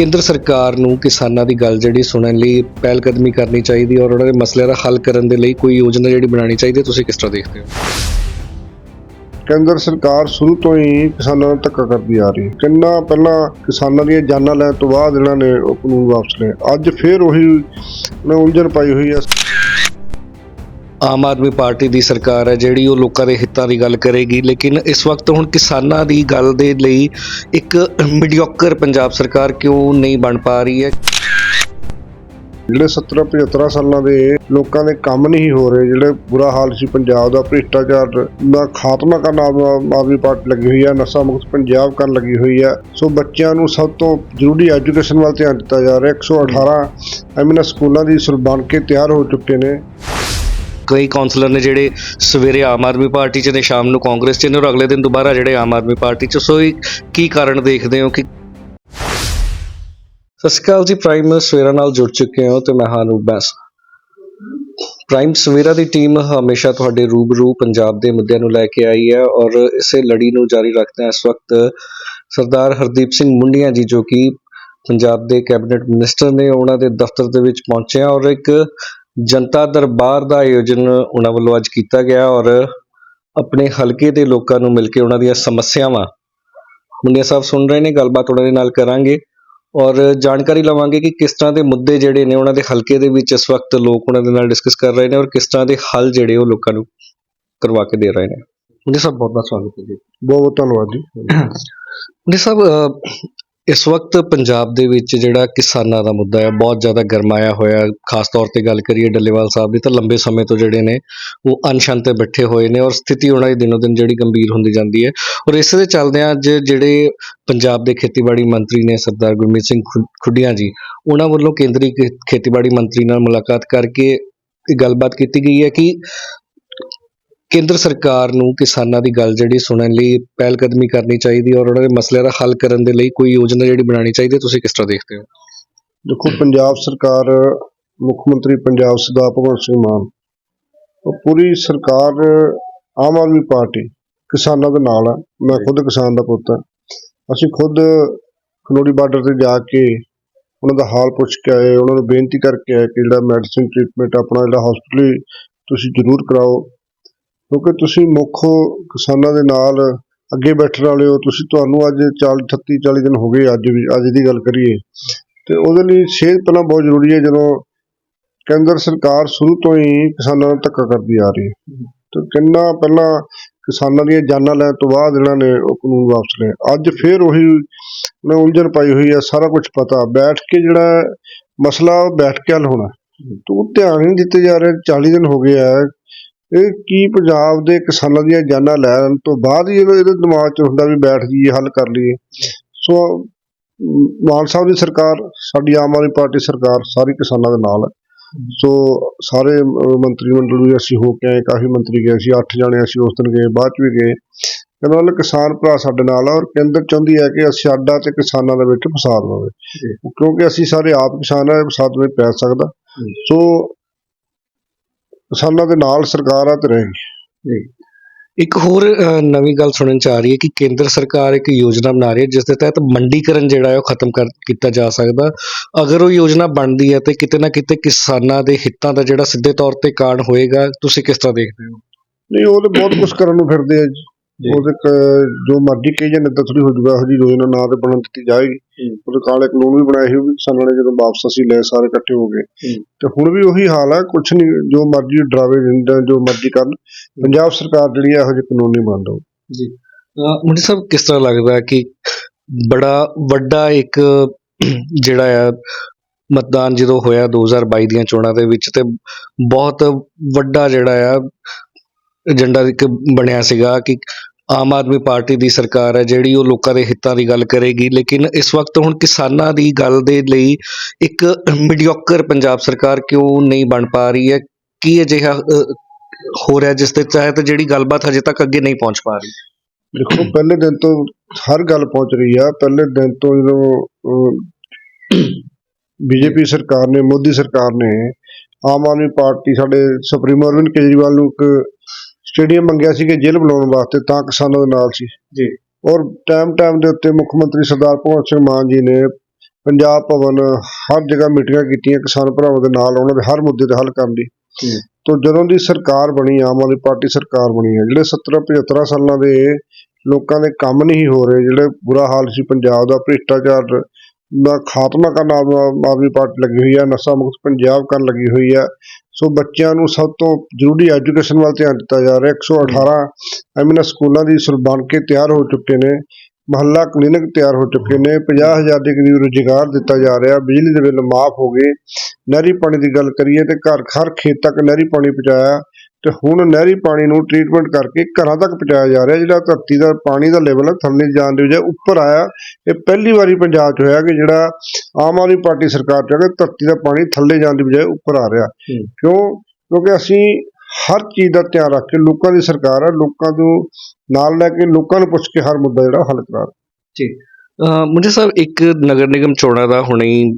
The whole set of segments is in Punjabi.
ਕੇਂਦਰ ਸਰਕਾਰ ਨੂੰ ਕਿਸਾਨਾਂ ਦੀ ਗੱਲ ਜਿਹੜੀ ਸੁਣਨ ਲਈ ਪਹਿਲ ਕਦਮੀ ਕਰਨੀ ਚਾਹੀਦੀ ਔਰ ਉਹਨਾਂ ਦੇ ਮਸਲੇ ਦਾ ਹੱਲ ਕਰਨ ਦੇ ਲਈ ਕੋਈ ਯੋਜਨਾ ਜਿਹੜੀ ਬਣਾਉਣੀ ਚਾਹੀਦੀ ਹੈ, ਤੁਸੀਂ ਕਿਸ ਤਰ੍ਹਾਂ ਦੇਖਦੇ ਹੋ? ਕੇਂਦਰ ਸਰਕਾਰ ਸ਼ੁਰੂ ਤੋਂ ਹੀ ਕਿਸਾਨਾਂ ਨੂੰ ਧੱਕਾ ਕਰਦੀ ਆ ਰਹੀ ਹੈ। ਕਿੰਨਾ ਪਹਿਲਾਂ ਕਿਸਾਨਾਂ ਦੀਆਂ ਜਾਨਾਂ ਲੈਣ ਤੋਂ ਬਾਅਦ ਇਹਨਾਂ ਨੇ ਉਹ ਕਾਨੂੰਨ ਵਾਪਸ ਲਏ ਅੱਜ ਫੇਰ ਉਹੀ ਉਹਨੇ ਉਲਝਣ ਪਾਈ ਹੋਈ ਹੈ। ਆਮ ਆਦਮੀ ਪਾਰਟੀ ਦੀ ਸਰਕਾਰ ਹੈ, ਜਿਹੜੀ ਉਹ ਲੋਕਾਂ ਦੇ ਹਿੱਤਾਂ ਦੀ ਗੱਲ ਕਰੇਗੀ। ਲੇਕਿਨ ਇਸ ਵਕਤ ਹੁਣ ਕਿਸਾਨਾਂ ਦੀ ਗੱਲ ਦੇ ਲਈ ਇੱਕ ਮੀਡੀਓਕਰ ਪੰਜਾਬ ਸਰਕਾਰ ਕਿਉਂ ਨਹੀਂ ਬਣ ਪਾ ਰਹੀ ਹੈ? ਜਿਹੜੇ 70 75 ਸਾਲਾਂ ਦੇ ਲੋਕਾਂ ਦੇ ਕੰਮ ਨਹੀਂ ਹੋ ਰਹੇ, ਜਿਹੜੇ ਬੁਰਾ ਹਾਲ ਸੀ ਪੰਜਾਬ ਦਾ, ਭ੍ਰਿਸ਼ਟਾਚਾਰ ਦਾ ਖਾਤਮਾ ਕਰਨ ਆਮ ਆਦਮੀ ਪਾਰਟੀ ਲੱਗੀ ਹੋਈ ਹੈ, ਨਸ਼ਾ ਮੁਕਤ ਪੰਜਾਬ ਕਰਨ ਲੱਗੀ ਹੋਈ ਹੈ। ਸੋ ਬੱਚਿਆਂ ਨੂੰ ਸਭ ਤੋਂ ਜ਼ਰੂਰੀ ਐਜੂਕੇਸ਼ਨ ਵੱਲ ਧਿਆਨ ਦਿੱਤਾ ਜਾ ਰਿਹਾ। 118 ਐਮਐਨਐਸ ਸਕੂਲਾਂ ਦੀ ਸੁਰ ਬਣ ਕੇ ਤਿਆਰ ਹੋ ਚੁੱਕੇ ਨੇ। ਕਈ ਕਾਉਂਸਲਰ ਨੇ ਜਿਹੜੇ ਸਵੇਰੇ ਆਮ ਆਦਮੀ ਪਾਰਟੀ 'ਚ ਨੇ, ਸ਼ਾਮ ਨੂੰ ਕਾਂਗਰਸ 'ਚ ਨੇ ਔਰ ਅਗਲੇ ਦਿਨ ਦੁਬਾਰਾ ਜਿਹੜੇ ਆਮ ਆਦਮੀ ਪਾਰਟੀ 'ਚ। ਸੋ ਇਹ ਕੀ ਕਾਰਨ ਦੇਖਦੇ ਹੋ ਕਿ ਸਤਿ ਸ਼੍ਰੀ ਅਕਾਲ ਜੀ, ਪ੍ਰਾਈਮ ਸਵੇਰਾ ਨਾਲ ਜੁੜ ਚੁੱਕੇ ਹੋ ਤੇ ਮੈਂ ਹਾਂ ਅਨੂਪ ਪ੍ਰਾਈਮ ਸਵੇਰਾ ਦੀ ਟੀਮ ਹਮੇਸ਼ਾ ਤੁਹਾਡੇ ਰੂਬਰੂ ਪੰਜਾਬ ਦੇ ਮੁੱਦਿਆਂ ਨੂੰ ਲੈ ਕੇ ਆਈ ਹੈ ਔਰ ਇਸੇ ਲੜੀ ਨੂੰ ਜਾਰੀ ਰੱਖਦੇ ਹਾਂ ਇਸ ਵਕਤ ਸਰਦਾਰ ਹਰਦੀਪ ਸਿੰਘ ਮੁੰਡੀਆਂ ਜੀ ਜੋ ਕਿ ਪੰਜਾਬ ਦੇ ਕੈਬਨਿਟ ਮਿਨਿਸਟਰ ਨੇ ਉਹਨਾਂ ਦੇ ਦਫ਼ਤਰ ਦੇ ਵਿੱਚ ਪਹੁੰਚੇ ਔਰ ਇੱਕ ਜਨਤਾ ਦਰਬਾਰ ਦਾ ਆਯੋਜਨ ਉਹਨਾਂ ਵੱਲੋਂ ਅੱਜ ਕੀਤਾ ਗਿਆ ਔਰ ਆਪਣੇ ਹਲਕੇ ਦੇ ਲੋਕਾਂ ਨੂੰ ਮਿਲ ਕੇ ਉਹਨਾਂ ਦੀਆਂ ਸਮੱਸਿਆਵਾਂ ਮੁੰਡਿਆ ਸਾਹਿਬ ਸੁਣ ਰਹੇ ਨੇ ਗੱਲਬਾਤ ਉਹਨਾਂ ਦੇ ਨਾਲ ਕਰਾਂਗੇ ਔਰ ਜਾਣਕਾਰੀ ਲਵਾਂਗੇ ਕਿ ਕਿਸ ਤਰ੍ਹਾਂ ਦੇ ਮੁੱਦੇ ਜਿਹੜੇ ਨੇ ਉਹਨਾਂ ਦੇ ਹਲਕੇ ਦੇ ਵਿੱਚ ਇਸ ਵਕਤ ਲੋਕ ਉਹਨਾਂ ਦੇ ਨਾਲ ਡਿਸਕਸ ਕਰ ਰਹੇ ਨੇ ਔਰ ਕਿਸ ਤਰ੍ਹਾਂ ਦੇ ਹੱਲ ਜਿਹੜੇ ਉਹ ਲੋਕਾਂ ਨੂੰ ਕਰਵਾ ਕੇ ਦੇ ਰਹੇ ਨੇ। ਮੁੰਡੇ ਸਾਹਿਬ ਬਹੁਤ ਬਹੁਤ ਸਵਾਗਤ ਹੈ ਜੀ। ਬਹੁਤ ਬਹੁਤ ਧੰਨਵਾਦ ਜੀ। ਮੁੰਡੇ ਸਾਹਿਬ ਇਸ ਵਕਤ ਪੰਜਾਬ ਦੇ ਵਿੱਚ ਜਿਹੜਾ ਕਿਸਾਨਾਂ ਦਾ ਮੁੱਦਾ ਹੈ, ਬਹੁਤ ਜ਼ਿਆਦਾ ਗਰਮਾਇਆ ਹੋਇਆ ਹੈ। ਖਾਸ ਤੌਰ ਤੇ ਗੱਲ ਕਰੀਏ ਡੱਲੇਵਾਲ ਸਾਹਿਬ ਦੀ, ਤਾਂ ਲੰਬੇ ਸਮੇਂ ਤੋਂ ਜਿਹੜੇ ਨੇ, ਉਹ ਅਨਸ਼ਨ ਤੇ ਬੈਠੇ ਹੋਏ ਨੇ ਔਰ ਸਥਿਤੀ ਉਹਨਾਂ ਦੀ ਦਿਨੋ ਦਿਨ ਜਿਹੜੀ ਗੰਭੀਰ ਹੁੰਦੀ ਜਾਂਦੀ ਹੈ ਔਰ ਇਸੇ ਦੇ ਚੱਲਦਿਆਂ ਅੱਜ ਜਿਹੜੇ ਪੰਜਾਬ ਦੇ ਖੇਤੀਬਾੜੀ ਮੰਤਰੀ ਨੇ ਸਰਦਾਰ ਗੁਰਮੀਤ ਸਿੰਘ ਖੁ- ਖੁੱਡੀਆਂ ਜੀ, ਉਹਨਾਂ ਵੱਲੋਂ ਕੇਂਦਰੀ ਖੇ- ਖੇਤੀਬਾੜੀ ਮੰਤਰੀ ਨਾਲ ਮੁਲਾਕਾਤ ਕਰਕੇ ਇਹ ਗੱਲਬਾਤ ਕੀਤੀ ਗਈ ਹੈ ਕਿ ਕੇਂਦਰ ਸਰਕਾਰ ਨੂੰ ਕਿਸਾਨਾਂ ਦੀ ਗੱਲ ਜਿਹੜੀ ਸੁਣਨ ਲਈ ਪਹਿਲ ਕਦਮੀ ਕਰਨੀ ਚਾਹੀਦੀ ਔਰ ਉਹਨਾਂ ਦੇ ਮਸਲੇ ਦਾ ਹੱਲ ਕਰਨ ਦੇ ਲਈ ਕੋਈ ਯੋਜਨਾ ਜਿਹੜੀ ਬਣਾਉਣੀ ਚਾਹੀਦੀ ਹੈ, ਤੁਸੀਂ ਕਿਸ ਤਰ੍ਹਾਂ ਦੇਖਦੇ ਹੋ? ਦੇਖੋ, ਪੰਜਾਬ ਸਰਕਾਰ, ਮੁੱਖ ਮੰਤਰੀ ਪੰਜਾਬ ਸਰਦਾਰ ਭਗਵੰਤ ਸਿੰਘ ਮਾਨ, ਉਹ ਪੂਰੀ ਸਰਕਾਰ, ਆਮ ਆਦਮੀ ਪਾਰਟੀ ਕਿਸਾਨਾਂ ਦੇ ਨਾਲ ਹੈ ਮੈਂ ਖੁਦ ਕਿਸਾਨ ਦਾ ਪੁੱਤ ਹਾਂ ਅਸੀਂ ਖੁਦ ਖਨੋੜੀ ਬਾਰਡਰ ਤੇ ਜਾ ਕੇ ਉਹਨਾਂ ਦਾ ਹਾਲ ਪੁੱਛ ਕੇ ਆਏ, ਉਹਨਾਂ ਨੂੰ ਬੇਨਤੀ ਕਰਕੇ ਆਏ ਕਿ ਜਿਹੜਾ ਮੈਡੀਸਿਨ ਟ੍ਰੀਟਮੈਂਟ ਆਪਣਾ ਜਿਹੜਾ ਹਸਪੀਟਲ ਤੁਸੀਂ ਜ਼ਰੂਰ ਕਰਾਓ। ਕਿਉਂਕਿ ਤੁਸੀਂ ਮੁੱਖ ਕਿਸਾਨਾਂ ਦੇ ਨਾਲ ਅੱਗੇ ਬੈਠਣ ਵਾਲੇ ਹੋ, ਤੁਸੀਂ ਤੁਹਾਨੂੰ ਅੱਜ 40 38 40 ਦਿਨ ਹੋ ਗਏ ਅੱਜ ਵੀ, ਅੱਜ ਦੀ ਗੱਲ ਕਰੀਏ। ਤੇ ਉਹਦੇ ਲਈ ਸਿਹਤ ਪਹਿਲਾਂ ਬਹੁਤ ਜ਼ਰੂਰੀ ਹੈ, ਜਦੋਂ ਕੇਂਦਰ ਸਰਕਾਰ ਸ਼ੁਰੂ ਤੋਂ ਹੀ ਕਿਸਾਨਾਂ ਨੂੰ ਧੱਕਾ ਕਰਦੀ ਆ ਰਹੀ ਹੈ। ਤੇ ਕਿੰਨਾ ਪਹਿਲਾਂ ਕਿਸਾਨਾਂ ਦੀਆਂ ਜਾਨਾਂ ਲੈਣ ਤੋਂ ਬਾਅਦ ਇਹਨਾਂ ਨੇ ਉਹ ਕਾਨੂੰਨ ਵਾਪਸ ਲਏ ਅੱਜ ਫੇਰ ਉਹੀ ਉਹਨੇ ਉਲਝਣ ਪਾਈ ਹੋਈ ਹੈ, ਸਾਰਾ ਕੁਝ ਪਤਾ। ਬੈਠ ਕੇ ਜਿਹੜਾ ਮਸਲਾ, ਉਹ ਬੈਠ ਕੇ ਹੱਲ ਹੋਣਾ। ਤੇ ਉਹ ਧਿਆਨ ਹੀ ਨਹੀਂ ਦਿੱਤੇ ਜਾ ਰਹੇ 40 ਦਿਨ ਹੋ ਗਏ ਆ। ਇਹ ਕੀ ਪੰਜਾਬ ਦੇ ਕਿਸਾਨਾਂ ਦੀਆਂ ਜਾਨਾਂ ਲੈਣ ਤੋਂ ਬਾਅਦ ਹੀ ਇਹਦੇ ਇਹਦੇ ਦਿਮਾਗ 'ਚ ਹੁੰਦਾ ਵੀ ਬੈਠ ਜਾਈਏ ਹੱਲ ਕਰ ਲਈਏ। ਸੋ ਮਾਨ ਸਾਹਿਬ ਦੀ ਸਰਕਾਰ ਸਾਡੀ ਆਮ ਆਦਮੀ ਪਾਰਟੀ ਸਰਕਾਰ ਸਾਰੀ ਕਿਸਾਨਾਂ ਦੇ ਨਾਲ ਹੈ। ਸੋ ਸਾਰੇ ਮੰਤਰੀ ਮੰਡਲ ਵੀ ਅਸੀਂ ਹੋ ਕੇ ਆਏ ਕਾਫੀ ਮੰਤਰੀ ਗਏ ਸੀ 8 ਜਣੇ ਅਸੀਂ ਉਸ ਦਿਨ ਗਏ ਬਾਅਦ ਚ ਵੀ ਗਏ। ਇਹਨਾਂ ਨਾਲ ਕਿਸਾਨ ਭਰਾ ਸਾਡੇ ਨਾਲ ਆ ਔਰ ਕੇਂਦਰ ਚਾਹੁੰਦੀ ਹੈ ਕਿ ਅਸੀਂ ਸਾਡਾ ਤੇ ਕਿਸਾਨਾਂ ਦੇ ਵਿੱਚ ਫਸਾਦ ਹੋਵੇ। ਕਿਉਂਕਿ ਅਸੀਂ ਸਾਰੇ ਆਪ ਕਿਸਾਨ ਆ ਫਸਾਦ ਵਿੱਚ ਪੈ ਸਕਦਾ। ਸੋ ਕਿਸਾਨਾਂ ਦੇ ਨਾਲ ਸਰਕਾਰ ਆ ਤੇ ਰਹੇਗੀ ਇੱਕ ਹੋਰ ਨਵੀਂ ਗੱਲ ਸੁਣਨ ਚ ਆ ਰਹੀ ਹੈ ਕਿ ਕੇਂਦਰ ਸਰਕਾਰ ਇੱਕ ਯੋਜਨਾ ਬਣਾ ਰਹੀ ਹੈ ਜਿਸ ਦੇ ਤਹਿਤ ਮੰਡੀਕਰਨ ਜਿਹੜਾ ਹੈ ਉਹ ਖਤਮ ਕਰ ਕੀਤਾ ਜਾ ਸਕਦਾ। ਅਗਰ ਉਹ ਯੋਜਨਾ ਬਣਦੀ ਹੈ ਤੇ ਕਿਤੇ ਨਾ ਕਿਤੇ ਕਿਸਾਨਾਂ ਦੇ ਹਿੱਤਾਂ ਦਾ ਜਿਹੜਾ ਸਿੱਧੇ ਤੌਰ ਤੇ ਕਾਰਨ ਹੋਏਗਾ ਤੁਸੀਂ ਕਿਸ ਤਰ੍ਹਾਂ ਦੇਖਦੇ ਹੋ? ਨਹੀਂ ਉਹ ਤਾਂ ਬਹੁਤ ਕੁਝ ਕਰਨ ਨੂੰ ਫਿਰਦੇ ਆ ਜੀ। ਉਹਦੇ ਕ ਜੋ ਮਰਜ਼ੀ ਕਹੀ ਜਾਂਦੇ ਤਾਂ ਥੋੜੀ ਹੋ ਜੂਗਾ ਇਹੋ ਜਿਹੀ ਯੋਜਨਾ ਨਾ ਤੇ ਬਣਨ ਦਿੱਤੀ ਜਾਏਗੀ। ਉਹਦੇ ਕਾਲੇ ਕਾਨੂੰਨ ਵੀ ਬਣਾਏ ਵੀ ਕਿਸਾਨਾਂ ਨੇ ਜਦੋਂ ਵਾਪਸ ਅਸੀਂ ਲਏ ਸਾਰੇ ਇਕੱਠੇ ਹੋ ਗਏ। ਤੇ ਹੁਣ ਵੀ ਉਹੀ ਹਾਲ ਹੈ ਕੁਝ ਨਹੀਂ ਜੋ ਮਰਜ਼ੀ ਡਰਾਵੇ ਦਿੰਦੇ ਜੋ ਮਰਜ਼ੀ ਕਰਨ। ਪੰਜਾਬ ਸਰਕਾਰ ਜਿਹੜੀ ਹੈ ਇਹੋ ਜਿਹੇ ਕਾਨੂੰਨ ਨਹੀਂ ਬਣਦਾ ਮੁੰਡੇ ਸਾਹਿਬ ਕਿਸ ਤਰ੍ਹਾਂ ਲੱਗਦਾ ਹੈ ਕਿ ਬੜਾ ਵੱਡਾ ਇੱਕ ਜਿਹੜਾ ਆ ਮਤਦਾਨ ਜਦੋਂ ਹੋਇਆ 2022 ਦੀਆਂ ਚੋਣਾਂ ਦੇ ਵਿੱਚ ਤੇ ਬਹੁਤ ਵੱਡਾ ਜਿਹੜਾ ਆ ਏਜੰਡਾ ਇੱਕ ਬਣਿਆ ਸੀਗਾ ਕਿ ਆਮ ਆਦਮੀ ਪਾਰਟੀ ਦੀ ਸਰਕਾਰ ਹੈ, ਜਿਹੜੀ ਉਹ ਲੋਕਾਂ ਦੇ ਹਿੱਤਾਂ ਦੀ ਗੱਲ ਕਰੇਗੀ। ਲੇਕਿਨ ਇਸ ਵਕਤ ਹੁਣ ਕਿਸਾਨਾਂ ਦੀ ਗੱਲ ਦੇ ਲਈ ਇੱਕ ਮੀਡੀਓਕਰ ਪੰਜਾਬ ਸਰਕਾਰ ਕਿਉਂ ਨਹੀਂ ਬਣ ਪਾ ਰਹੀ ਹੈ? ਕੀ ਅਜਿਹਾ ਹੋ ਰਿਹਾ ਜਿਸ ਦੇ ਤਹਿਤ ਜਿਹੜੀ ਗੱਲਬਾਤ ਹਜੇ ਤੱਕ ਅੱਗੇ ਨਹੀਂ ਪਹੁੰਚ ਪਾ ਰਹੀ? ਦੇਖੋ ਪਹਿਲੇ ਦਿਨ ਤੋਂ ਹਰ ਗੱਲ ਪਹੁੰਚ ਰਹੀ ਆ। ਪਹਿਲੇ ਦਿਨ ਤੋਂ ਜਦੋਂ ਬੀਜੇਪੀ ਸਰਕਾਰ ਨੇ, ਮੋਦੀ ਸਰਕਾਰ ਨੇ ਆਮ ਆਦਮੀ ਪਾਰਟੀ ਸਾਡੇ ਸੁਪਰੀਮ ਅਰਵਿੰਦ ਕੇਜਰੀਵਾਲ ਨੂੰ ਇੱਕ ਸਟੇਡੀਅਮ ਮੰਗਿਆ ਸੀ ਕਿ ਜੇਲ੍ਹ ਬਣਾਉਣ ਵਾਸਤੇ ਤਾਂ ਕਿਸਾਨਾਂ ਦੇ ਨਾਲ ਸੀ। ਜੀ। ਔਰ ਟਾਈਮ ਟਾਈਮ ਦੇ ਉੱਤੇ ਮੁੱਖ ਮੰਤਰੀ ਸਰਦਾਰ ਭਗਵੰਤ ਸਿੰਘ ਮਾਨ ਜੀ ਨੇ ਪੰਜਾਬ ਭਵਨ ਹਰ ਜਗ੍ਹਾ ਮੀਟਿੰਗਾਂ ਕੀਤੀਆਂ ਕਿਸਾਨ ਭਰਾਵਾਂ ਦੇ ਨਾਲ ਉਹਨਾਂ ਦੇ ਹਰ ਮੁੱਦੇ ਤੇ ਹੱਲ ਕਰਨ ਦੀ। ਤੋਂ ਜਦੋਂ ਦੀ ਸਰਕਾਰ ਬਣੀ ਆਮ ਆਦਮੀ ਪਾਰਟੀ ਸਰਕਾਰ ਬਣੀ ਹੈ ਜਿਹੜੇ 70 75 ਸਾਲਾਂ ਦੇ ਲੋਕਾਂ ਦੇ ਕੰਮ ਨਹੀਂ ਹੋ ਰਹੇ ਜਿਹੜੇ ਬੁਰਾ ਹਾਲ ਸੀ ਪੰਜਾਬ ਦਾ ਭ੍ਰਿਸ਼ਟਾਚਾਰ ਦਾ ਖਾਤਮਾ ਕਰਨ ਆਮ ਆਮ ਆਦਮੀ ਪਾਰਟੀ ਲੱਗੀ ਹੋਈ ਹੈ, ਨਸ਼ਾ ਮੁਕਤ ਪੰਜਾਬ ਕਰਨ ਲੱਗੀ ਹੋਈ ਹੈ। ਸੋ ਬੱਚਿਆਂ ਨੂੰ ਸਭ ਤੋਂ ਜ਼ਰੂਰੀ ਐਜੂਕੇਸ਼ਨ ਵੱਲ ਧਿਆਨ ਦਿੱਤਾ ਜਾ ਰਿਹਾ। 118 ਐਮਐਨਐਸ ਸਕੂਲਾਂ ਦੀ ਸੁਰ ਬਣ ਕੇ ਤਿਆਰ ਹੋ ਚੁੱਕੇ ਨੇ, ਮਹੱਲਾ ਕਲੀਨਿਕ ਤਿਆਰ ਹੋ ਚੁੱਕੇ ਨੇ 50000 ਦੇ ਕਰੀਬ ਰੁਜ਼ਗਾਰ ਦਿੱਤਾ ਜਾ ਰਿਹਾ। ਬਿਜਲੀ ਦੇ ਬਿੱਲ ਮਾਫ ਹੋ ਗਏ। ਨਹਿਰੀ ਪਾਣੀ ਦੀ ਗੱਲ ਕਰੀਏ ਤੇ ਘਰ ਹਰ ਖੇਤ ਤੱਕ ਨਹਿਰੀ ਪਾਣੀ ਪਹੁੰਚਾਇਆ। ਤੇ ਹੁਣ ਨਹਿਰੀ ਪਾਣੀ ਨੂੰ ਟ੍ਰੀਟਮੈਂਟ ਕਰਕੇ ਘਰਾਂ ਤੱਕ ਪਹੁੰਚਾਇਆ ਜਾ ਰਿਹਾ ਜਿਹੜਾ ਧਰਤੀ ਦਾ ਪਾਣੀ ਦਾ ਲੈਵਲ ਹੈ ਥੱਲੇ ਜਾਣ ਦੀ ਬਜਾਏ ਉੱਪਰ ਆਇਆ। ਇਹ ਪਹਿਲੀ ਵਾਰੀ ਪੰਜਾਬ 'ਚ ਹੋਇਆ ਕਿ ਜਿਹੜਾ ਆਮ ਆਦਮੀ ਪਾਰਟੀ ਸਰਕਾਰ 'ਚ ਹੈ ਕਿ ਧਰਤੀ ਦਾ ਪਾਣੀ ਥੱਲੇ ਜਾਣ ਦੀ ਬਜਾਏ ਉੱਪਰ ਆ ਰਿਹਾ। ਕਿਉਂ? ਕਿਉਂਕਿ ਅਸੀਂ ਹਰ ਚੀਜ਼ ਦਾ ਧਿਆਨ ਰੱਖ ਕੇ ਲੋਕਾਂ ਦੀ ਸਰਕਾਰ ਹੈ ਲੋਕਾਂ ਨੂੰ ਨਾਲ ਲੈ ਕੇ ਲੋਕਾਂ ਨੂੰ ਪੁੱਛ ਕੇ ਹਰ ਮੁੱਦਾ ਜਿਹੜਾ ਹੱਲ ਕਰਾ। ਅਹ ਮੁੰਡੇ ਸਾਹਿਬ ਇੱਕ ਨਗਰ ਨਿਗਮ ਚੋਣਾਂ ਦਾ ਹੁਣੇ ਹੀ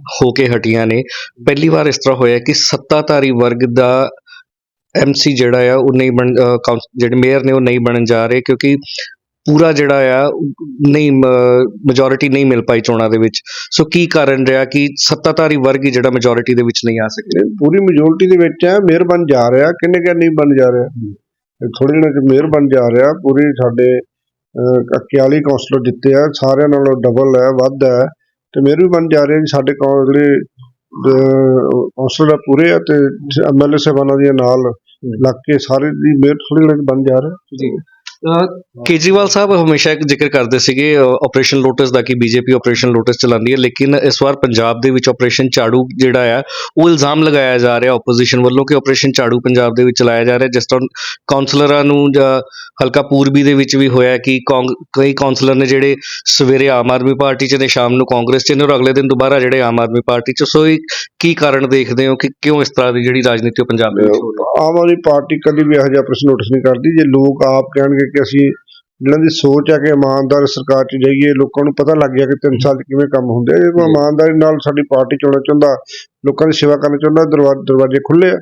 ਹੋ ਕੇ ਹਟੀਆਂ ਨੇ। ਪਹਿਲੀ ਵਾਰ ਇਸ ਤਰ੍ਹਾਂ ਹੋਇਆ ਕਿ ਸੱਤਾਧਾਰੀ ਵਰਗ ਦਾ ਐਮਸੀ ਜਿਹੜਾ ਆ ਉਹ ਨਹੀਂ ਬਣ ਜਿਹੜੇ ਮੇਅਰ ਨੇ ਉਹ ਨਹੀਂ ਬਣਨ ਜਾ ਰਹੇ ਕਿਉਂਕਿ ਪੂਰਾ ਜਿਹੜਾ ਆ ਨਹੀਂ ਮੈਜੋਰਿਟੀ ਨਹੀਂ ਮਿਲ ਪਾਈ ਚੋਣਾਂ ਦੇ ਵਿੱਚ। ਸੋ ਕੀ ਕਾਰਨ ਰਿਹਾ ਕਿ ਸੱਤਾਧਾਰੀ ਵਰਗ ਹੀ ਜਿਹੜਾ ਮੈਜੋਰਿਟੀ ਦੇ ਵਿੱਚ ਨਹੀਂ ਆ ਸਕਿਆ ਪੂਰੀ ਮੈਜੋਰਟੀ ਦੇ ਵਿੱਚ ਹੈ ਮੇਅਰ ਬਣ ਜਾ ਰਿਹਾ ਕਿੰਨੇ ਕਿੰਨੇ ਨਹੀਂ ਬਣ ਜਾ ਰਿਹਾ? ਥੋੜੇ ਦਿਨਾਂ ਚ ਮੇਅਰ ਬਣ ਜਾ ਰਿਹਾ ਪੂਰੀ ਸਾਡੇ ਅਹ, 41 ਕਾਉਂਸਲਰ ਜਿੱਤੇ ਆ ਸਾਰਿਆਂ ਨਾਲੋਂ ਡਬਲ ਹੈ ਵੱਧ ਹੈ ਤੇ ਮੇਅਰ ਵੀ ਬਣ ਜਾ ਰਿਹਾ ਜੀ ਸਾਡੇ ਕੌ- ਜਿਹੜੇ ਕਾਉਂਸਲਰ ਆ ਪੂਰੇ ਆ ਤੇ ਐਮਐਲਏ ਸਾਹਿਬਾਨਾਂ ਦੀਆਂ ਨਾਲ ਲੱਗ ਕੇ ਸਾਰੇ ਦੀ ਮੇਅਰ ਥੋੜੀ ਦਿਨਾਂ ਬਣ ਜਾ ਰਿਹਾ ਜੀ। ਕੇਜਰੀਵਾਲ ਸਾਹਿਬ ਹਮੇਸ਼ਾ ਇੱਕ ਜ਼ਿਕਰ ਕਰਦੇ ਸੀਗੇ ਆਪਰੇਸ਼ਨ ਲੋਟਸ ਦਾ ਕਿ ਬੀਜੇਪੀ ਆਪਰੇਸ਼ਨ ਲੋਟਸ ਚਲਾਉਂਦੀ ਹੈ, ਲੇਕਿਨ ਇਸ ਵਾਰ ਪੰਜਾਬ ਦੇ ਵਿੱਚ ਆਪਰੇਸ਼ਨ ਝਾੜੂ ਜਿਹੜਾ ਆ, ਉਹ ਇਲਜ਼ਾਮ ਲਗਾਇਆ ਜਾ ਰਿਹਾ ਆਪੋਜੀਸ਼ਨ ਵੱਲੋਂ ਕਿ ਆਪਰੇਸ਼ਨ ਝਾੜੂ ਪੰਜਾਬ ਦੇ ਵਿੱਚ ਚਲਾਇਆ ਜਾ ਰਿਹਾ, ਜਿਸ ਤਰ੍ਹਾਂ ਕਾਉਂਸਲਰਾਂ ਨੂੰ ਜਾਂ ਹਲਕਾ ਪੂਰਬੀ ਦੇ ਵਿੱਚ ਵੀ ਹੋਇਆ ਕਿ ਕੌਂਗ- ਕਈ ਕਾਉਂਸਲਰ ਨੇ ਜਿਹੜੇ ਸਵੇਰੇ ਆਮ ਆਦਮੀ ਪਾਰਟੀ 'ਚ ਨੇ, ਸ਼ਾਮ ਨੂੰ ਕਾਂਗਰਸ 'ਚ ਨੇ ਔਰ ਅਗਲੇ ਦਿਨ ਦੁਬਾਰਾ ਜਿਹੜੇ ਆਮ ਆਦਮੀ ਪਾਰਟੀ 'ਚ, ਸੋ ਇਹ ਕੀ ਕਾਰਨ ਦੇਖਦੇ ਹੋ ਕਿ ਕਿਉਂ ਇਸ ਤਰ੍ਹਾਂ ਦੀ ਜਿਹੜੀ ਰਾਜਨੀਤੀ ਉਹ ਪੰਜਾਬ ਦੇ ਵਿੱਚ ਹੋ ਰਹੀ ਹੈ? ਆਮ ਆਦਮੀ ਪਾਰਟੀ ਕਦੀ ਵੀ ਇਹੋ ਜਿਹਾ ਪ੍ਰਸ਼ਨ ਨੋਟਿਸ ਨਹੀਂ ਕਰਦੀ, ਜੇ ਲੋਕ ਆਪ ਕਹਿਣਗੇ ਕਿ ਅਸੀਂ ਜਿਹਨਾਂ ਦੀ ਸੋਚ ਹੈ ਕਿ ਇਮਾਨਦਾਰ ਸਰਕਾਰ 'ਚ ਜਾਈਏ ਲੋਕਾਂ ਨੂੰ ਪਤਾ ਲੱਗ ਗਿਆ ਕਿ ਤਿੰਨ ਸਾਲ 'ਚ ਕਿਵੇਂ ਕੰਮ ਹੁੰਦੇ ਆ ਜੇ ਕੋਈ। ਇਮਾਨਦਾਰੀ ਨਾਲ ਸਾਡੀ ਪਾਰਟੀ ਚੁਣਨਾ ਚਾਹੁੰਦਾ ਲੋਕਾਂ ਦੀ ਸੇਵਾ ਕਰਨਾ ਚਾਹੁੰਦਾ ਦਰਵਾ- ਦਰਵਾਜ਼ੇ ਖੁੱਲੇ ਆ।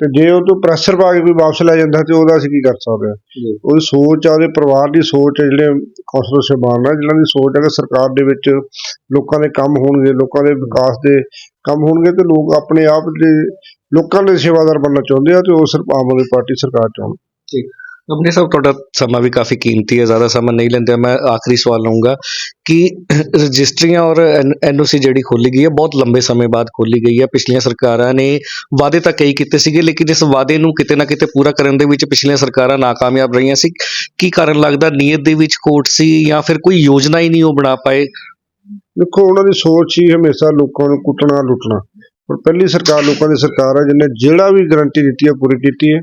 ਤੇ ਜੇ ਉਹ ਤੋਂ ਪ੍ਰੈਸ਼ਰ ਪਾ ਕੇ ਕੋਈ ਵਾਪਸ ਲੈ ਜਾਂਦਾ ਤੇ ਉਹਦਾ ਅਸੀਂ ਕੀ ਕਰ ਸਕਦੇ ਆ ਜੀ। ਉਹਦੀ ਸੋਚ ਆ ਉਹਦੇ ਪਰਿਵਾਰ ਦੀ ਸੋਚ ਜਿਹੜੇ ਕੌਂਸਲਰ ਸਾਹਿਬਾਨ ਆ ਜਿਹਨਾਂ ਦੀ ਸੋਚ ਹੈ ਕਿ ਸਰਕਾਰ ਦੇ ਵਿੱਚ ਲੋਕਾਂ ਦੇ ਕੰਮ ਹੋਣਗੇ ਲੋਕਾਂ ਦੇ ਵਿਕਾਸ ਦੇ ਕੰਮ ਹੋਣਗੇ ਤੇ ਲੋਕ ਆਪਣੇ ਆਪ ਦੇ ਲੋਕਾਂ ਦੇ ਸੇਵਾਦਾਰ ਬਣਨਾ ਚਾਹੁੰਦੇ ਆ ਤੇ ਉਹ ਸਿਰਫ ਆਮ ਆਦਮੀ ਪਾਰਟੀ ਸਰਕਾਰ ਚਾਹੁੰਦੀ ਆਪਣੇ ਸਾਹਿਬ, ਤੁਹਾਡਾ ਸਮਾਂ ਵੀ ਕਾਫੀ ਕੀਮਤੀ ਹੈ, ਜ਼ਿਆਦਾ ਸਮਾਂ ਨਹੀਂ ਲੈਂਦੇ, ਮੈਂ ਆਖਰੀ ਸਵਾਲ ਲਵਾਂਗਾ ਕਿ ਰਜਿਸਟਰੀਆਂ ਔਰ ਐਨਓਸੀ ਜਿਹੜੀ ਖੋਲੀ ਗਈ ਹੈ, ਬਹੁਤ ਲੰਬੇ ਸਮੇਂ ਬਾਅਦ ਖੋਲੀ ਗਈ ਹੈ। ਪਿਛਲੀਆਂ ਸਰਕਾਰਾਂ ਨੇ ਵਾਅਦੇ ਤਾਂ ਕਈ ਕੀਤੇ ਸੀਗੇ, ਲੇਕਿਨ ਇਸ ਵਾਅਦੇ ਨੂੰ ਕਿਤੇ ਨਾ ਕਿਤੇ ਪੂਰਾ ਕਰਨ ਦੇ ਵਿੱਚ ਪਿਛਲੀਆਂ ਸਰਕਾਰਾਂ ਨਾਕਾਮਯਾਬ ਰਹੀਆਂ ਸੀ। ਕੀ ਕਾਰਨ ਲੱਗਦਾ, ਨੀਅਤ ਦੇ ਵਿੱਚ ਕੋਟ ਸੀ ਜਾਂ ਫਿਰ ਕੋਈ ਯੋਜਨਾ ਹੀ ਨਹੀਂ ਉਹ ਬਣਾ ਪਾਏ? ਦੇਖੋ, ਉਹਨਾਂ ਦੀ ਸੋਚ ਹੀ ਹਮੇਸ਼ਾ ਲੋਕਾਂ ਨੂੰ ਕੁੱਟਣਾ, ਲੁੱਟਣਾ। ਪਰ ਪਹਿਲੀ ਸਰਕਾਰ ਲੋਕਾਂ ਦੀ ਸਰਕਾਰ ਹੈ, ਜਿਹਨੇ ਜਿਹੜਾ ਵੀ ਗਰੰਟੀ ਦਿੱਤੀ ਹੈ ਪੂਰੀ ਕੀਤੀ ਹੈ।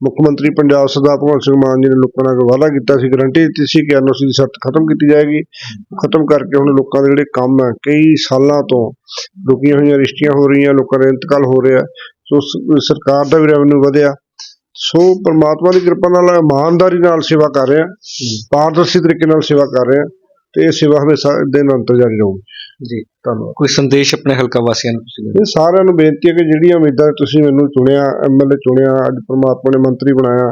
ਮੁੱਖ ਮੰਤਰੀ ਪੰਜਾਬ ਸਰਦਾਰ ਭਗਵੰਤ ਸਿੰਘ ਮਾਨ ਜੀ ਨੇ ਲੋਕਾਂ ਨਾਲ ਵਾਅਦਾ ਕੀਤਾ ਸੀ ਗਰੰਟੀ ਦਿੱਤੀ ਸੀ ਕਿ ਐਨਓਸੀ ਦੀ ਸ਼ਰਤ ਖਤਮ ਕੀਤੀ ਜਾਏਗੀ। ਖਤਮ ਕਰਕੇ ਹੁਣ ਲੋਕਾਂ ਦੇ ਜਿਹੜੇ ਕੰਮ ਹੈ ਕਈ ਸਾਲਾਂ ਤੋਂ ਰੁਕੀਆਂ ਹੋਈਆਂ ਰਿਸ਼ਤੀਆਂ ਹੋ ਰਹੀਆਂ ਲੋਕਾਂ ਦਾ ਇੰਤਕਾਲ ਹੋ ਰਿਹਾ ਸੋ ਸਰਕਾਰ ਦਾ ਵੀ ਰੈਵਨਿਊ ਵਧਿਆ। ਸੋ ਪਰਮਾਤਮਾ ਦੀ ਕਿਰਪਾ ਨਾਲ ਇਮਾਨਦਾਰੀ ਨਾਲ ਸੇਵਾ ਕਰ ਰਹੇ ਆ ਪਾਰਦਰਸ਼ੀ ਤਰੀਕੇ ਨਾਲ ਸੇਵਾ ਕਰ ਰਹੇ ਆ ਤੇ ਇਹ ਸੇਵਾ ਹਮੇਸ਼ਾ ਦਿਨ ਅੰਤਰ ਜਾਰੀ ਰਹੂਗੀ। ਜੀ। ਧੰਨਵਾਦ। ਕੋਈ ਸੰਦੇਸ਼ ਆਪਣੇ ਹਲਕਾ ਵਾਸੀਆਂ ਨੂੰ ਤੁਸੀਂ। ਇਹ ਸਾਰਿਆਂ ਨੂੰ ਬੇਨਤੀ ਹੈ ਕਿ ਜਿਹੜੀਆਂ ਉਮੀਦਾਂ ਤੁਸੀਂ ਮੈਨੂੰ ਚੁਣਿਆ ਐਮਐਲਏ ਚੁਣਿਆ ਅੱਜ ਪ੍ਰਮਾਤਮਾ ਨੇ ਮੰਤਰੀ ਬਣਾਇਆ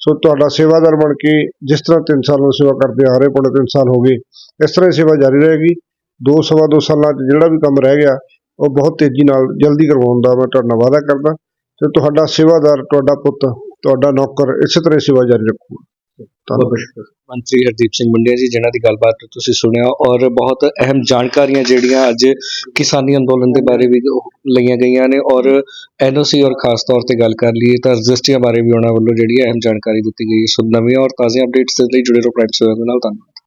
ਸੋ ਤੁਹਾਡਾ ਸੇਵਾਦਾਰ ਬਣ ਕੇ ਜਿਸ ਤਰ੍ਹਾਂ 3 ਸਾਲ ਨੂੰ ਸੇਵਾ ਕਰਦੇ ਆ ਰਹੇ ਪੌਣੇ 3 ਸਾਲ ਹੋ ਗਏ ਇਸ ਤਰ੍ਹਾਂ ਹੀ ਸੇਵਾ ਜਾਰੀ ਰਹੇਗੀ। ਦੋ ਸਵਾ ਦੋ ਸਾਲਾਂ 'ਚ ਜਿਹੜਾ ਵੀ ਕੰਮ ਰਹਿ ਗਿਆ ਉਹ ਬਹੁਤ ਤੇਜ਼ੀ ਨਾਲ ਜਲਦੀ ਕਰਵਾਉਣ ਦਾ ਮੈਂ ਤੁਹਾਡਾ ਵਾਅਦਾ ਕਰਦਾ। ਤੇ ਤੁਹਾਡਾ ਸੇਵਾਦਾਰ ਤੁਹਾਡਾ ਪੁੱਤ ਤੁਹਾਡਾ ਨੌਕਰ ਇਸੇ ਤਰ੍ਹਾਂ ਹੀ ਸੇਵਾ ਜਾਰੀ ਰੱਖੂਗਾ। ਧੰਨਵਾਦ। ਮੰਤਰੀ ਹਰਦੀਪ ਸਿੰਘ ਮੁੰਡਿਆ ਜੀ, ਜਿਨ੍ਹਾਂ ਦੀ ਗੱਲਬਾਤ ਤੁਸੀਂ ਸੁਣਿਆ ਔਰ ਬਹੁਤ ਅਹਿਮ ਜਾਣਕਾਰੀਆਂ ਜਿਹੜੀਆਂ ਅੱਜ ਕਿਸਾਨੀ ਅੰਦੋਲਨ ਦੇ ਬਾਰੇ ਵੀ ਲਈਆਂ ਗਈਆਂ ਨੇ ਔਰ ਐਨਓਸੀ ਔਰ ਖਾਸ ਤੌਰ ਤੇ ਗੱਲ ਕਰ ਲਈਏ ਤਾਂ ਰਜਿਸਟਰੀਆਂ ਬਾਰੇ ਵੀ ਉਹਨਾਂ ਵੱਲੋਂ ਜਿਹੜੀ ਅਹਿਮ ਜਾਣਕਾਰੀ ਦਿੱਤੀ ਗਈ ਹੈ। ਸੋ ਨਵੀਆਂ ਔਰ ਤਾਜ਼ੀਆਂ ਅਪਡੇਟਸ ਦੇ ਲਈ ਜੁੜੇ ਰਹੋ ਪ੍ਰਾਈਮ ਸੇਵਾ ਨਾਲ। ਧੰਨਵਾਦ।